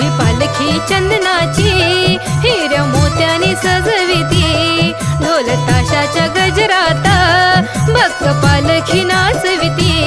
तुझी पालखी चंदनाची हिऱ्या मोत्याने सजविती. ढोल ताशाच्या गजरात भक्त पालखी नाचविती.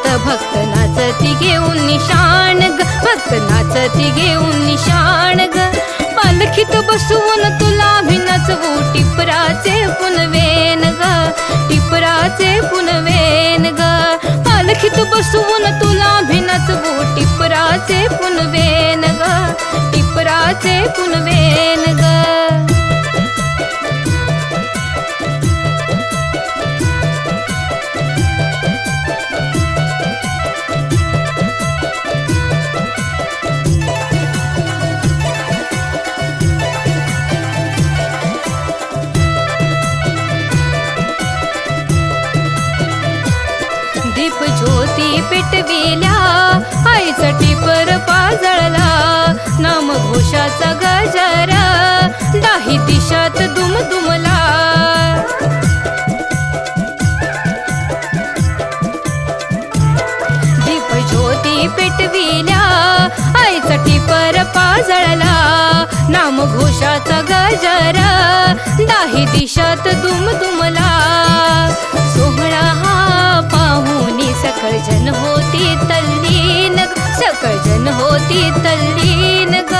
संत भक्त नाचती घेऊन निशाण ग भक्त नाचती घेऊन निशाण ग. पालखीत बसवून तुला भी नाचवू हो, टिपराचे पुनवेन ग टिपराचे पुनवेन ग. पालखीत बसवून तुला भी नाचवू हो, टिपराचे पुनवेन ग टिपराचे पुनवेन ग. आईचा टिपर पाजळला नाम घोषाचा गजरा दाही दिशात दुमदुमला. दीप ज्योती पेटविल्या आईचा टिपर पाजळला नाम घोषाचा गजरा दाही दिशात दुमदुमला. सोहळा हा पाहुनी सकळ जन हो जन होती तल्लीन ग.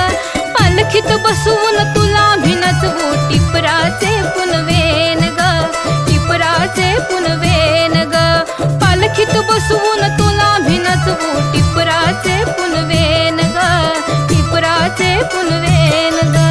पालखीत बसवून तुला भिनचवू टिपराचे पुनवेन ग. टिपराचे पुनवेन ग. पालखीत बसवून तुला भिनचवू टिपराचे पुनवेन ग. टिपराचे पुनवेन ग.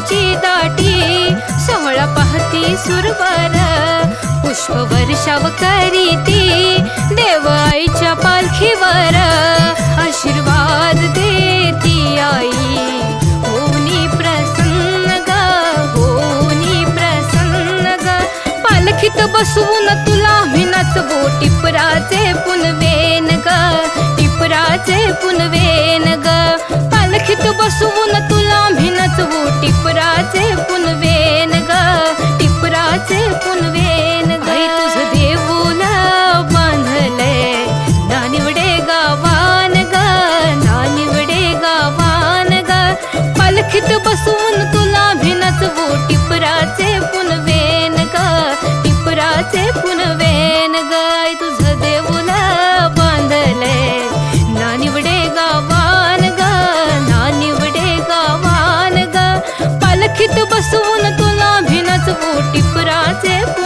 फुलांची दाटी सोहळा पाहती सुरवर. पुष्प वर्षाव करीती देवाईच्या पालखीवर. आशीर्वाद देती आई. होनी प्रसन्न ग होनी प्रसन्न ग. पालखीत बसवून तुला मी नाचवो टिपराचे पुनवेन ग टिपराचे पुनवेन ग. पालखीत बसवून పుట్టిపు రాసేపు